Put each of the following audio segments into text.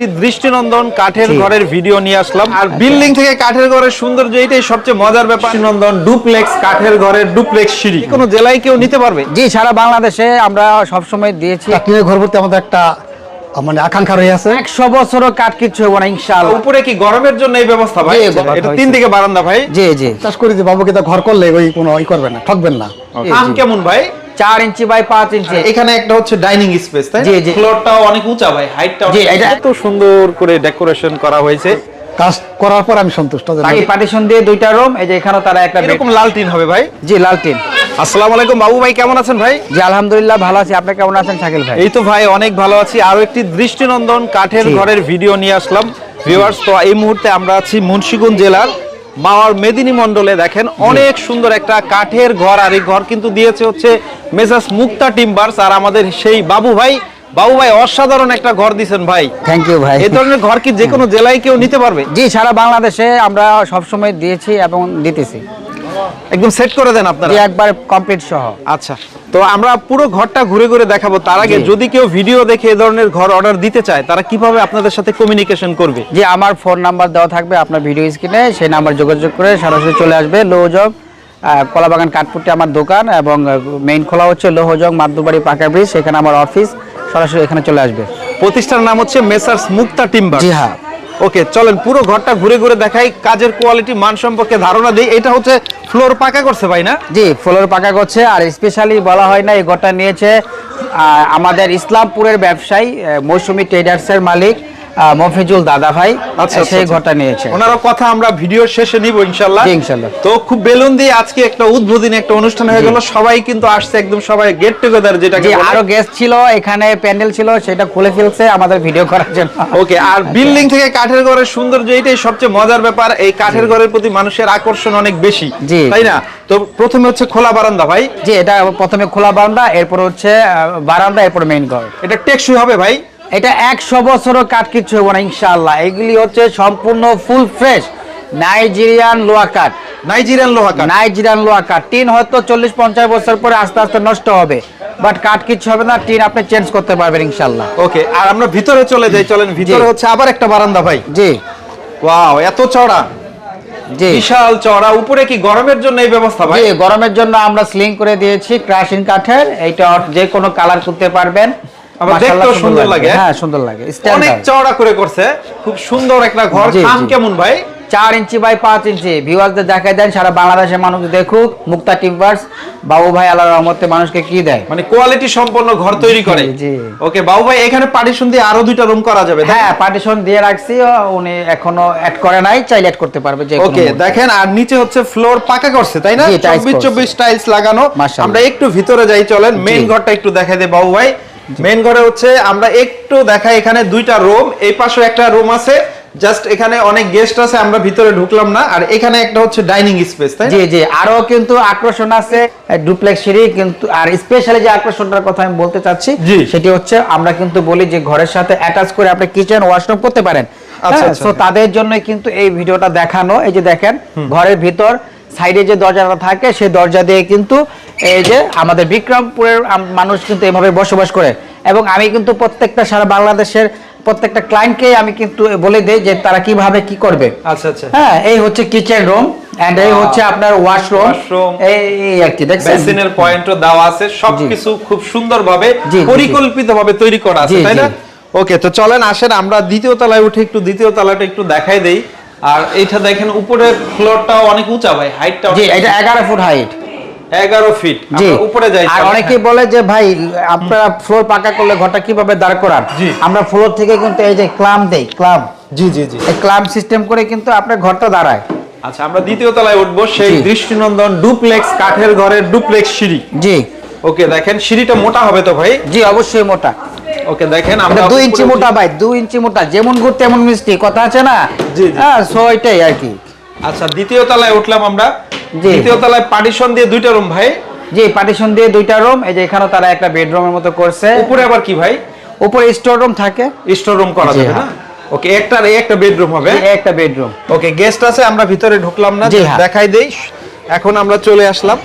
দৃষ্টিনন্দন কাঠের ঘরের ভিডিও নিয়ে আসলাম। আর বিল্ডিং থেকে কাঠের ঘরের সৌন্দর্য এটাই সবচেয়ে মজার ব্যাপার। দৃষ্টিনন্দন ডুপ্লেক্স কাঠের ঘরের ডুপ্লেক্স সিঁড়ি। কোনো জেলায় কেউ নিতে পারবে? জি সারা বাংলাদেশে আমরা সবসময় দিয়েছি। ঘর করতে আমাদের একটা মানে আকাঙ্ক্ষা রয়ে আছে। একশো বছরও কাঠ কিচ্ছু হবে না ইনশাআল্লাহ। উপরে কি গরমের জন্য এই ব্যবস্থা ভাই? এটা তিন দিকে বারান্দা ভাই। জি জি। চাষ করি যে বাবুকে তো ঘর করলে ওই কোনো ই করবে না ঠকবেন না। আম কেমন ভাই? চার ইঞ্চি বাই পাঁচ ইঞ্চি। এখানে একটা হচ্ছে ডাইনিং স্পেস তাই জি, জি। ফ্লোরটাও অনেক উঁচা ভাই হাইটটা জি, এটা- এত সুন্দর করে ডেকোরেশন করা হয়েছে। কাজ করার পর আমি সন্তুষ্ট না, পার্টিশন দিয়ে দুইটা রুম এই যে এখানে তারা একটা এরকম লাল টিন হবে ভাই? জি লাল টিন। আসসালামু আলাইকুম বাবু ভাই কেমন আছেন ভাই? জি আলহামদুলিল্লাহ ভালো আছি। আপনি কেমন আছেন শাকিল ভাই? এই তো ভাই অনেক ভালো আছি। আরও একটি দৃষ্টিনন্দন কাঠের ঘরের ভিডিও নিয়ে আসলাম। ভিউয়ার্স তো এই মুহূর্তে আমরা আছি মুন্সিগঞ্জ জেলার মাওয়ার মেদিনী মন্ডলে দেখেন অনেক সুন্দর একটা কাঠের ঘর আর এই ঘর কিন্তু দিয়েছে হচ্ছে মেসাস মুক্তা টিম্বার্স আর আমাদের সেই বাবু ভাই। বাবু ভাই অসাধারণ একটা ঘর দিছেন ভাই। থ্যাংক ইউ ভাই। এই ধরনের ঘর কি যে কোনো জেলায় কেউ নিতে পারবে? জি সারা বাংলাদেশে আমরা সবসময় দিয়েছি এবং দিতেছি। একদম সেট করে দেন আপনারা। জি একবার কমপ্লিট সহ। আচ্ছা তো আমরা পুরো ঘরটা ঘুরে ঘুরে দেখাবো। তার আগে যদি কেউ ভিডিও দেখে এই ধরনের ঘর অর্ডার দিতে চায় তারা কীভাবে আপনাদের সাথে কমিউনিকেশন করবে? জি আমার ফোন নাম্বার দেওয়া থাকবে আপনার ভিডিও স্ক্রিনে সেই নাম্বার যোগাযোগ করে সরাসরি চলে আসবে। আহ, কলাবাগান কাঠপুটে আমার দোকান এবং মেইন খোলা হচ্ছে লোহজং মাদুবাড়ি পাকা ব্রিজ সেখানে আমার অফিস সরাসরি এখানে চলে আসবে। প্রতিষ্ঠানের নাম হচ্ছে মেসার্স মুক্তা টিম্বার। জি হ্যাঁ। ওকে চলেন পুরো ঘরটা ঘুরে ঘুরে দেখাই কাজের কোয়ালিটি মান সম্পর্কে ধারণা দিই। এটা হচ্ছে ফ্লোর পাকা করছে ভাই না? জি ফ্লোর পাকা করছে আর স্পেশালি বলা হয় না এই ঘরটা নিয়েছে আহ, আমাদের ইসলামপুরের ব্যবসায়ী মৌসুমী ট্রেডার্সের মালিক মফিজুল দাদা ভাই আচ্ছা, সেই আচ্ছা। ঘরটা নিয়েছে ওনার কথা আমরা ভিডিও শেষে নিব ইনশাল্লাহ। জি, ইনশাল্লাহ। তো খুব বেলুন দিয়ে আজকে একটা উদ্বোধনী একটা অনুষ্ঠান হয়ে গেল। সবাই কিন্তু আসছে একদম সবাই গেট টুগেদার যেটাকে যে আরও গেস্ট ছিল এখানে প্যান্ডেল ছিল সেটা খুলে ফেলছে আমাদের ভিডিও করার জন্য। ওকে আর বিল্ডিং থেকে কাঠের ঘরের সৌন্দর্য এটাই সবচেয়ে মজার ব্যাপার। এই কাঠের ঘরের প্রতি মানুষের আকর্ষণ অনেক বেশি জি। তাই না? তো প্রথমে হচ্ছে খোলা বারান্দা ভাই। যে এটা প্রথমে খোলা বারান্দা এরপর হচ্ছে বারান্দা এরপর মেইন ঘর। এটা টেকসই হবে ভাই? এটা একশো বছরও কাঠ কিচ্ছু হবে না ইনশাল্লাহ এগুলি হচ্ছে সম্পূর্ণ ফুল ফ্রেশ নাইজেরিয়ান লোয়া কাঠ। নাইজেরিয়ান লোহা কাঠ। নাইজেরিয়ান লোয়া কাঠ। টিন হয়তো চল্লিশ পঞ্চাশ বছর পরে আস্তে আস্তে নষ্ট হবে বাট কাঠ কিচ্ছু হবে না টিন আপনি চেঞ্জ করতে পারবেন ইনশাআল্লাহ। ওকে আর আমরা ভিতরে চলে যাই চলেন ভিতরে হচ্ছে আবার একটা বারান্দা ভাই। জি। ওয়াও এত চওড়া। জি। বিশাল চওড়া উপরে কি গরমের জন্য এই ব্যবস্থা ভাই? গরমের জন্য আমরা স্লিং করে দিয়েছি ক্রাশিং কাঠের এইটা যে কোনো কালার করতে পারবেন। আবার দেখতেও সুন্দর লাগে। হ্যাঁ সুন্দর লাগে। অনেক চওড়া করে করছে। খুব সুন্দর একটা ঘর। খাম কেমন ভাই? চার ইঞ্চি বাই পাঁচ ইঞ্চি। ভিউয়ারদের দেখাই দেন সারা বাংলাদেশের মানুষ দেখুক। মুক্তা টিম্বার্স বাবু ভাই আল্লাহ রহমতে মানুষকে কি দেয়? মানে কোয়ালিটি সম্পন্ন ঘর তৈরি করে। জি, জি। ওকে বাবু ভাই এখানে পার্টিশন দিয়ে আরও দুইটা রুম করা যাবে হ্যাঁ পার্টিশন দিয়ে রাখছি। উনি এখনও অ্যাড করে নাই চাইলে অ্যাড করতে পারবে যে ওকে দেখেন আর নিচে হচ্ছে ফ্লোর পাকা করছে তাই না? জি, tiles চব্বিশ করছে। চব্বিশ টাইলস লাগানো। আমরা একটু ভিতরে যাই চলেন। মেইন ঘরটা একটু দেখাই দে বাবু ভাই। মেইন ঘরে হচ্ছে আমরা একটু দেখাই এখানে দুইটা রুম এই পাশে একটা রুম আছে জাস্ট এখানে অনেক গেস্ট আছে আমরা ভিতরে ঢুকলাম না আর এখানে একটা হচ্ছে ডাইনিং স্পেস তাই জি জি আরও কিন্তু আকর্ষণ আছে ডুপ্লেক্স সিঁড়ি কিন্তু আর স্পেশালি যে আকর্ষণটার কথা আমি বলতে চাচ্ছি। সেটি হচ্ছে আমরা কিন্তু বলি যে ঘরের সাথে অ্যাটাচ করে আপনি কিচেন ওয়াশরুম করতে পারেন আচ্ছা, আচ্ছা। তো তাদের জন্য কিন্তু এই ভিডিওটা দেখানো এই যে দেখেন ঘরের ভিতর সাইডে যে দরজাটা থাকে সেই দরজা দিয়ে কিন্তু এই যে আমাদের বিক্রমপুরের মানুষ কিন্তু এভাবে বসবাস করে। এবং আমি কিন্তু প্রত্যেকটা সারা বাংলাদেশের প্রত্যেকটা ক্লায়েন্টকে আমি কিন্তু বলে দেই যে তারা কীভাবে কি করবে। আচ্ছা আচ্ছা। হ্যাঁ এই হচ্ছে কিচেন রুম এন্ড এই হচ্ছে আপনার ওয়াশরুম। এই আর কি দেখছেন? বেসিনের পয়েন্টও দেওয়া আছে। সবকিছু খুব সুন্দরভাবে। পরিকল্পিতভাবে তৈরি করা আছে তাই না? ওকে তো চলেন আসেন। আমরা দ্বিতীয় তলায় উঠে একটু দ্বিতীয় তলাটা একটু দেখাই দেই। আর এইটা দেখেন উপরের ফ্লোরটাও অনেক উঁচা ভাই হাইটটা জি এটা এগারো ফুট হাইট এগারো ফিট জি। উপরে যাই আর। অনেকেই বলে যে ভাই আপনারা ফ্লোর পাকা করলে ঘরটা কীভাবে দাঁড় করান। আমরা ফ্লোর থেকে কিন্তু এই যে ক্লাম দেই ক্লাম জি জি জি। এই ক্লাম সিস্টেম করে কিন্তু আপনার ঘরটা দাঁড়ায়। আচ্ছা আমরা দ্বিতীয় তলায় উঠবো সেই। দৃষ্টিনন্দন ডুপ্লেক্স কাঠের ঘরের ডুপ্লেক্স সিঁড়ি। জি। ওকে দেখেন সিঁড়িটা মোটা হবে তো ভাই? জি অবশ্যই মোটা। ওকে দেখেন আমরা দুই উপরে ইঞ্চি মোটা ভাই দুই ইঞ্চি মোটা যেমন গুড় তেমন মিষ্টি কথা আছে না? জি। হ্যাঁ সো এটাই আর কি। আচ্ছা দ্বিতীয় তলায় উঠলাম আমরা। জি। দ্বিতীয় তলায় পার্টিশন দিয়ে দুইটা রুম ভাই। জি পার্টিশন দিয়ে দুইটা রুম এই যে এখানে তারা একটা বেডরুমের মতো করছে। উপরে আবার কি ভাই? উপরে স্টোর রুম থাকে। স্টোর রুম করা যাবে না? হ্যাঁ। ওকে একটা এই একটা বেডরুম হবে। একটা বেডরুম ওকে গেস্ট আছে আমরা ভিতরে ঢুকলাম না। হ্যাঁ। দেখাই দেই। এখন আমরা চলে আসলাম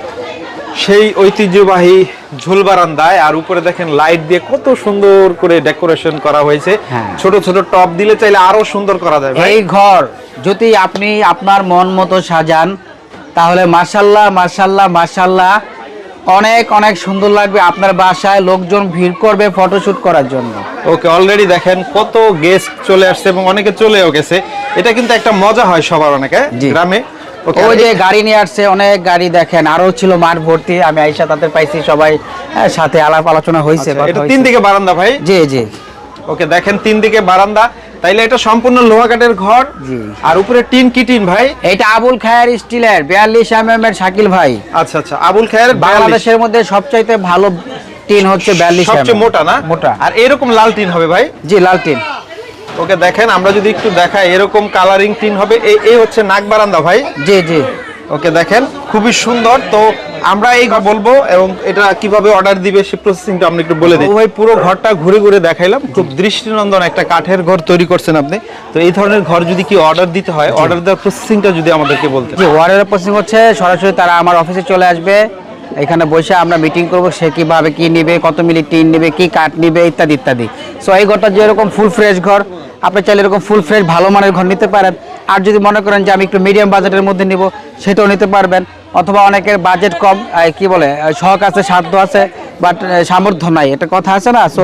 সেই ঐতিহ্যবাহী ঝুল বারান্দায় আর উপরে দেখেন লাইট দিয়ে কত সুন্দর করে ডেকোরেশন করা হয়েছে। হ্যাঁ। ছোট ছোট টপ দিলে চাইলে আরও সুন্দর করা যায় এই ঘর যদি আপনি আপনার মন মতো সাজান তাহলে মার্শাল্লাহ মার্শাল্লাহ মার্শাল্লাহ অনেক অনেক সুন্দর লাগবে আপনার বাসায় লোকজন ভিড় করবে ফটোশুট করার জন্য। ওকে অলরেডি দেখেন কত গেস্ট চলে আসছে এবং অনেকে চলেও গেছে। এটা কিন্তু একটা মজা হয় সবার অনেকে জি। গ্রামে। ওই যে গাড়ি নিয়ে আসছে অনেক গাড়ি দেখেন আরও ছিল মাঠ ভর্তি আমি আইসা তাদের পাইছি সবাই হ্যাঁ, সাথে আলাপ আলোচনা হয়েছে আচ্ছা, হয়েছে। তিন দিকে বারান্দা ভাই? জি জি। ওকে দেখেন তিন দিকে বারান্দা। তাইলে এটা সম্পূর্ণ লোহা কাঠের ঘর আর উপরে টিন কি টিন ভাই? এটা আবুল খায়ের স্টিলের বিয়াল্লিশ এম এম এর শাকিল ভাই। আচ্ছা আচ্ছা আবুল খায়ের বাংলাদেশের মধ্যে সবচাইতে ভালো টিন হচ্ছে বিয়াল্লিশ সবচেয়ে মোটা না? মোটা। আর এরকম লাল টিন হবে ভাই? জি লাল টিন। ওকে দেখেন আমরা যদি একটু দেখাই এরকম কালারিং টিন হবে। এই এই হচ্ছে নাক বারান্দা ভাই। জি জি। ওকে দেখেন খুবই সুন্দর। তো আমরা এই বলব এবং এটা কীভাবে অর্ডার দিবে সেই প্রসেসিংটা আমরা একটু বলে দিই। ভাই পুরো ঘরটা ঘুরে ঘুরে দেখাইলাম। খুব দৃষ্টিনন্দন একটা কাঠের ঘর তৈরি করছেন আপনি। তো এই ধরনের ঘর যদি কি অর্ডার দিতে হয় অর্ডার দেওয়ার প্রসেসিংটা যদি আমাদেরকে বলতে জি ওয়ার্ডের প্রসেসিং হচ্ছে সরাসরি তারা আমার অফিসে চলে আসবে। এখানে বসে আমরা মিটিং করব সে কীভাবে কি নেবে কত মিলি টিন নেবে কি কাঠ নেবে ইত্যাদি ইত্যাদি। সো এই ঘরটা যেরকম ফুল ফ্রেশ ঘর আপনি চাইলে এরকম ফুল ফ্রেশ ভালো মানের ঘর নিতে পারেন। আর যদি মনে করেন যে আমি একটু মিডিয়াম বাজেটের মধ্যে নিব, সেটাও নিতে পারবেন। অথবা অনেকের বাজেট কম কি বলে শখ আছে, সাধ্য আছে। বাট সামর্থ্য নাই। এটা কথা আছে না? সো।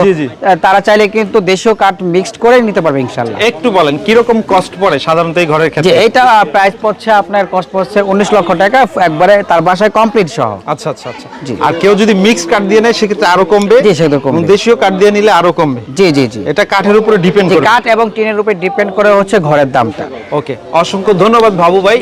তারা চাইলে কিন্তু দেশীয় কাঠ মিক্সড করে নিতে পারবে ইনশাল্লাহ একটু বলেন কীরকম কস্ট পড়ে সাধারণত এই ঘরের ক্ষেত্রে? এইটা প্রাইস পড়ছে আপনার কস্ট পড়ছে উনিশ লক্ষ টাকা একবারে তার বাসায় কমপ্লিট সহ। আচ্ছা আচ্ছা আচ্ছা। আর কেউ যদি মিক্স কাঠ দিয়ে নেয় সেক্ষেত্রে আরও কমবে? জি, সেক্ষেত্রে কমবে। দেশীয় কাঠ দিয়ে নিলে আরও কমবে? জি জি জি। এটা কাঠের উপরে ডিপেন্ড করে কাঠ এবং টিনের উপরে ডিপেন্ড করে হচ্ছে ঘরের দামটা। ওকে অসংখ্য ধন্যবাদ বাবু ভাই।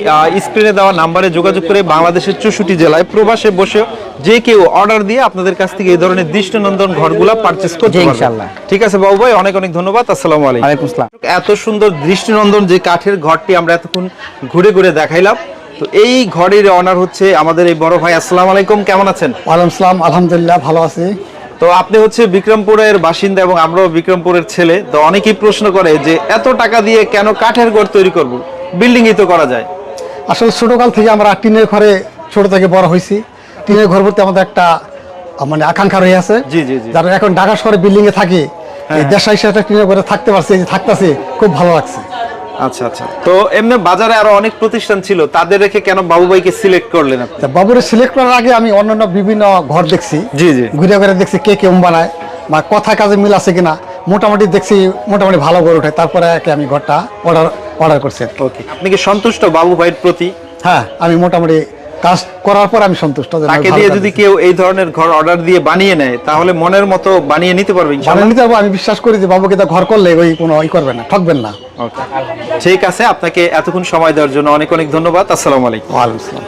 স্ক্রিনে দেওয়া নাম্বারে যোগাযোগ করে বাংলাদেশের চৌষট্টি জেলায় প্রবাসে বসে যে কেউ অর্ডার দিয়ে আপনাদের কাছ থেকে এই ধরনের দৃষ্টিনন্দন ঘরগুলা পারচেস করতে ইনশাআল্লাহ। ঠিক আছে বাবু ভাই অনেক অনেক ধন্যবাদ আসসালামু আলাইকুম। আসসালাম। এত সুন্দর দৃষ্টিনন্দন যে কাঠের ঘরটি আমরা এতক্ষণ ঘুরে ঘুরে দেখাইলাম। তো এই ঘরের অনার হচ্ছে আমাদের এই বড় ভাই আসসালামু আলাইকুম কেমন আছেন? ওয়ালাইকুম সালাম আলহামদুলিল্লাহ ভালো আছি। তো আপনি হচ্ছে বিক্রমপুরের বাসিন্দা এবং আমরাও বিক্রমপুরের ছেলে। তো অনেকেই প্রশ্ন করে যে এত টাকা দিয়ে কেন কাঠের ঘর তৈরি করব? বিল্ডিংই তো করা যায়। আসলে ছোটকাল থেকে আমরা টিনের ঘরে ছোট থেকে বড় হয়েছি। টিনের ঘর বলতে আমাদের একটা মানে আকাঙ্ক্ষা রয়ে আছে। জি, জি, জি। যারা এখন ঢাকা শহরে বিল্ডিং এ থাকি এই দেশা হিসেবে টিনের ঘরে থাকতে পারছি থাকতেছি খুব ভালো লাগছে। আচ্ছা আচ্ছা। তো এমনি বাজারে আরও অনেক প্রতিষ্ঠান ছিল তাদের রেখে কেন সিলেক্ট করলেন আপনি? তা বাবুরে সিলেক্ট করার আগে আমি অন্যান্য বিভিন্ন ঘর দেখছি। জি, জি। ঘুরে ঘুরে দেখছি কে কেমন বানায় বা কথা কাজে মিল আছে কিনা। মোটামুটি দেখছি মোটামুটি ভালো করে ওঠে তারপরে একে আমি ঘরটা অর্ডার অর্ডার করছি ওকে আপনি কি সন্তুষ্ট বাবু ভাইয়ের প্রতি? হ্যাঁ আমি মোটামুটি কাজ করার পর আমি সন্তুষ্ট তাকে দিয়ে যদি কেউ এই ধরনের ঘর অর্ডার দিয়ে বানিয়ে নেয় তাহলে মনের মতো বানিয়ে নিতে পারবে বানিয়ে নিতে পারব আমি বিশ্বাস করি যে বাবুকে তা ঘর করলে ওই কোনো ওই করবে না ঠকবেন না। ঠিক আছে আপনাকে এতক্ষণ সময় দেওয়ার জন্য অনেক অনেক ধন্যবাদ। আসসালামু আলাইকুম। ওয়ালাইকুম আসসালাম।